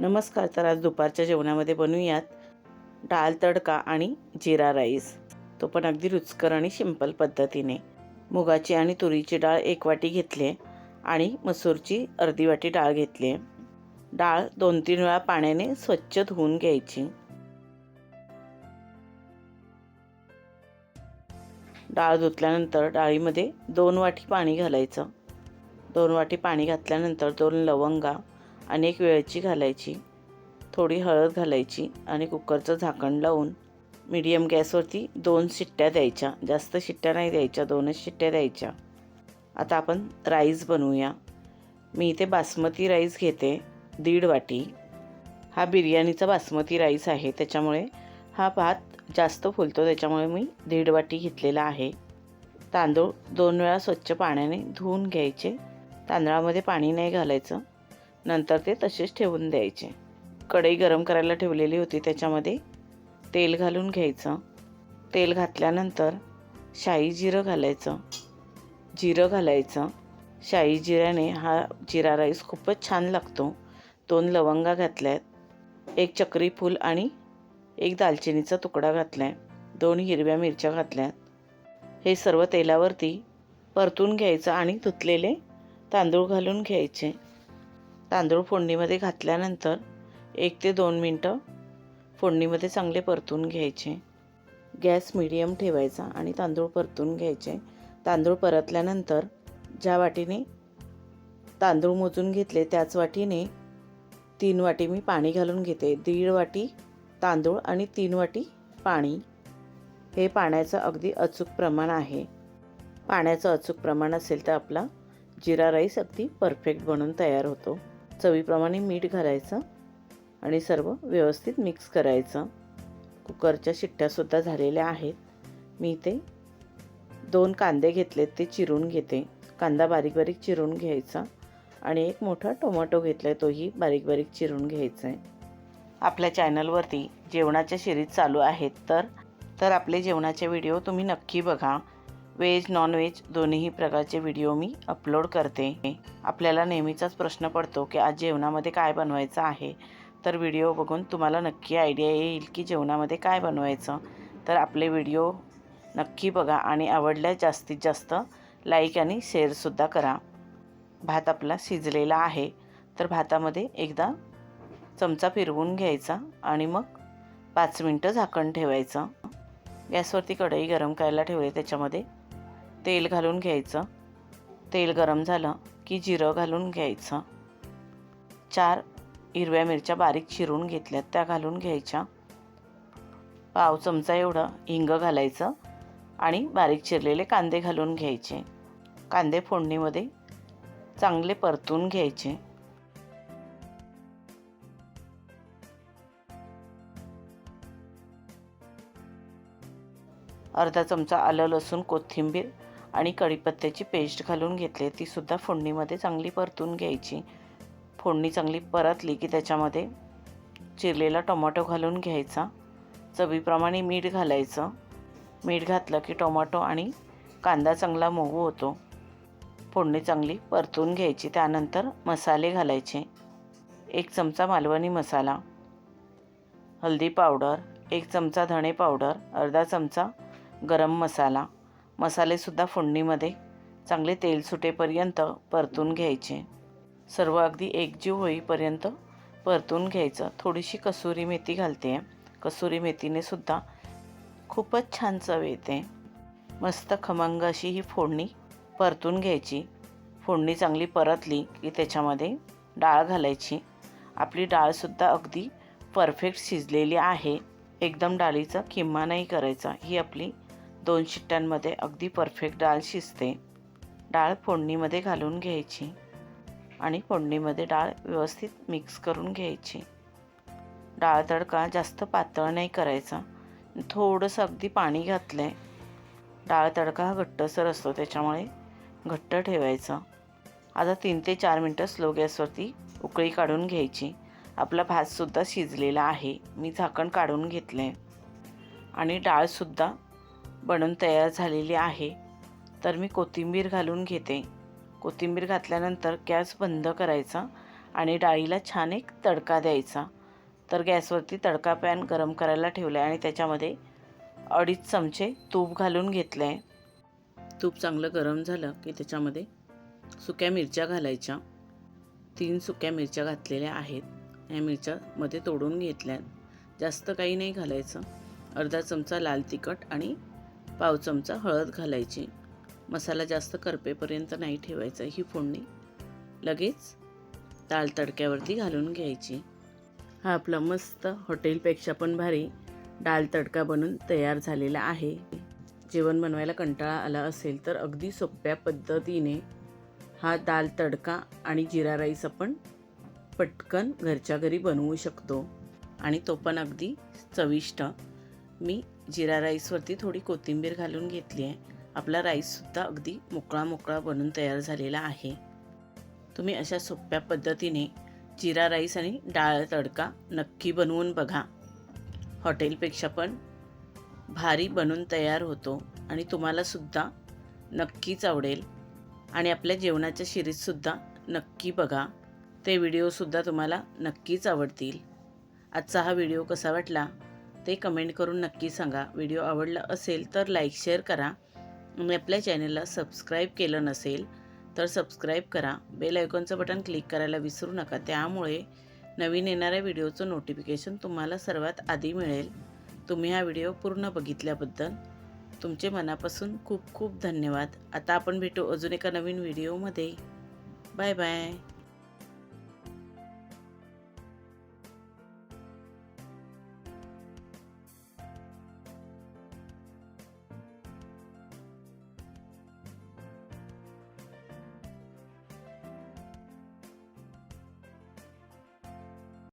नमस्कार तर आज दुपारच्या जेवणामध्ये बनवूयात डाळ तडका आणि जिरा राईस. तो पण अगदी रुचकर आणि सिंपल पद्धतीने. मुगाची आणि तुरीची डाळ एक वाटी घेतली आहे आणि मसूरची अर्धी वाटी डाळ घेतली आहे डाळ दोन तीन वेळा पाण्याने स्वच्छ धुवून घ्यायची. डाळ धुतल्यानंतर डाळीमध्ये दोन वाटी पाणी घालायचं. दोन वाटी पाणी घातल्यानंतर दोन लवंगा अनेक वेळची घालायची थोडी हळद घालायची आणि कुकरचं झाकण लावून मीडियम गॅसवरती दोन शिट्ट्या द्यायच्या. जास्त शिट्ट्या नाही द्यायच्या दोनच शिट्ट्या द्यायच्या. आता आपण राईस बनवूया. मी इथे बासमती राईस घेते दीड वाटी. हा बिर्याणीचा बासमती राईस आहे त्याच्यामुळे हा भात जास्त फुलतो त्याच्यामुळे मी दीड वाटी घेतलेला आहे. तांदूळ दोन वेळा स्वच्छ पाण्याने धुवून घ्यायचे. तांदळामध्ये पाणी नाही घालायचं. नंतर ते तसेच ठेवून द्यायचे. कढई गरम करायला ठेवलेली होती त्याच्यामध्ये. तेल घालून घ्यायचं. तेल घातल्यानंतर शाई जिरं घालायचं. जिरं घालायचं. शाई जिऱ्याने हा जिरा राईस खूपच छान लागतो. दोन लवंगा घातल्यात. एक चक्री फूल आणि एक दालचिनीचा तुकडा घातला आहे दोन हिरव्या मिरच्या घातल्यात. हे सर्व तेलावरती परतून घ्यायचं आणि धुतलेले तांदूळ घालून घ्यायचे. तांदूळ फोडणीमध्ये घातल्यानंतर एक ते दोन मिनटं फोडणीमध्ये चांगले परतून घ्यायचे. गॅस मिडियम ठेवायचा आणि तांदूळ परतून घ्यायचे. तांदूळ परतल्यानंतर ज्या वाटीने तांदूळ मोजून घेतले त्याच वाटीने तीन वाटी मी पाणी घालून घेते. दीड वाटी तांदूळ आणि तीन वाटी पाणी. हे पाण्याचं अगदी अचूक प्रमाण आहे. पाण्याचं अचूक प्रमाण असेल तर आपला जिरा राईस अगदी परफेक्ट बनून तयार होतो. चवीप्रमाणे मीठ घालायचं आणि सर्व व्यवस्थित मिक्स करायचं. कुकरच्या शिट्ट्यासुद्धा झालेल्या आहेत. मी इथे दोन कांदे घेतलेत ते चिरून घेते. कांदा बारीक बारीक चिरून घ्यायचा आणि एक मोठा टोमॅटो घेतला आहे तोही बारीक बारीक चिरून घ्यायचा आहे आपल्या चॅनलवरती जेवणाच्या सिरीज चालू आहेत तर तर आपले जेवणाचे व्हिडिओ तुम्ही नक्की बघा. व्हेज नॉनव्हेज दोन्हीही प्रकारचे व्हिडिओ मी अपलोड करते. आपल्याला नेहमीचाच प्रश्न पडतो की आज जेवणामध्ये काय बनवायचं आहे? तर व्हिडिओ बघून तुम्हाला नक्की आयडिया येईल की जेवणामध्ये काय बनवायचं. तर आपले व्हिडिओ नक्की बघा आणि आवडल्यास जास्तीत जास्त लाईक आणि शेअरसुद्धा करा. भात आपला शिजलेला आहे. तर भातामध्ये एकदा चमचा फिरवून घ्यायचा आणि मग पाच मिनटं झाकण ठेवायचं. गॅसवरती कढई गरम करायला ठेवली त्याच्यामध्ये तेल घालून घ्यायचं. तेल गरम झालं की जिरं घालून घ्यायचं. चार हिरव्या मिरच्या बारीक चिरून घेतल्यात त्या घालून घ्यायच्या. पाव चमचा एवढं हिंग घालायचं आणि बारीक चिरलेले कांदे घालून घ्यायचे. कांदे फोडणीमध्ये चांगले परतून घ्यायचे. अर्धा चमचा आलं लसूण कोथिंबीर आणि कढीपत्त्याची पेस्ट घालून घेतली. तीसुद्धा फोडणीमध्ये चांगली परतून घ्यायची. फोडणी चांगली परतली की त्याच्यामध्ये चिरलेला टोमॅटो घालून घ्यायचा. चवीप्रमाणे मीठ घालायचं. मीठ घातलं की टोमॅटो आणि कांदा चांगला मऊ होतो. फोडणी चांगली परतून घ्यायची. त्यानंतर मसाले घालायचे. एक चमचा मालवणी मसाला हळदी पावडर एक चमचा धणे पावडर अर्धा चमचा गरम मसाला मसालेसुद्धा फोडणीमध्ये चांगले तेल सुटेपर्यंत परतून घ्यायचे. सर्व अगदी एकजीव होईपर्यंत परतून घ्यायचं. थोडीशी कसुरी मेथी घालते. कसुरी मेथीने सुद्धा खूपच छान चव येते. मस्त खमंग अशी ही फोडणी परतून घ्यायची. फोडणी चांगली परतली की त्याच्यामध्ये डाळ घालायची. आपली डाळसुद्धा अगदी परफेक्ट शिजलेली आहे. एकदम डाळीचा किंमा नाही करायचा. ही आपली दोन शिट्ट्यांमध्ये अगदी परफेक्ट डाळ शिजते. डाळ फोडणीमध्ये घालून घ्यायची आणि फोडणीमध्ये डाळ व्यवस्थित मिक्स करून घ्यायची. डाळ तडका जास्त पातळ नाही करायचा. थोडंसं अगदी पाणी घातलं आहे डाळ तडका हा घट्टसर असतो त्याच्यामुळे घट्ट ठेवायचं. आता तीन ते चार मिनटं स्लो गॅसवरती उकळी काढून घ्यायची. आपला भातसुद्धा शिजलेला आहे. मी झाकण काढून घेतलं आहे आणि डाळसुद्धा बनून तयार झालेली आहे. तर मी कोथिंबीर घालून घेते. कोथिंबीर घातल्यानंतर गॅस बंद करायचा आणि डाळीला छान एक तडका द्यायचा. तर गॅसवरती तडका पॅन गरम करायला ठेवला आहे आणि त्याच्यामध्ये अडीच चमचे तूप घालून घेतलं आहे तूप चांगलं गरम झालं की त्याच्यामध्ये सुक्या मिरच्या घालायच्या. तीन सुक्या मिरच्या घातलेल्या आहेत. या मिरच्या मध्ये तोडून घेतल्या जास्त काही नाही घालायचं. अर्धा चमचा लाल तिखट आणि पाव चमचा हळद घालायची. मसाला जास्त करपेपर्यंत नाही ठेवायचा ही फोडणी. लगेच डाळ तडक्यावरती घालून घ्यायची. हा आपला मस्त हॉटेलपेक्षा पण भारी डाळ तडका बनून तयार झालेला आहे. जेवण बनवायला कंटाळा आला असेल तर अगदी सोप्या पद्धतीने हा दाल तडका आणि जिरा राईस आपण पटकन घरच्या घरी बनवू शकतो. आणि तो पण अगदी चविष्ट. मी जिरा राईसवरती थोडी कोथिंबीर घालून घेतली आहे. आपला राईससुद्धा अगदी मोकळा मोकळा बनून तयार झालेला आहे. तुम्ही अशा सोप्या पद्धतीने जिरा राईस आणि डाळ तडका नक्की बनवून बघा. हॉटेलपेक्षा पण भारी बनून तयार होतो आणि तुम्हालासुद्धा नक्कीच आवडेल. आणि आपल्या जेवणाच्या शिरीजसुद्धा नक्की बघा. ते व्हिडिओसुद्धा तुम्हाला नक्कीच आवडतील. आजचा हा व्हिडिओ कसा वाटला? ते कमेंट करून नक्की सांगा. व्हिडिओ आवडला असेल तर लाईक शेअर करा. आणि आपल्या चॅनलला सबस्क्राईब केलं नसेल तर सबस्क्राईब करा. बेल आयकॉनचं बटन क्लिक करायला विसरू नका. त्यामुळे नवीन येणाऱ्या व्हिडिओचं नोटिफिकेशन तुम्हाला सर्वात आधी मिळेल. तुम्ही हा व्हिडिओ पूर्ण बघितल्याबद्दल तुमचे मनापासून खूप खूप धन्यवाद. आता आपण भेटू अजून एका नवीन व्हिडिओमध्ये. Bye bye.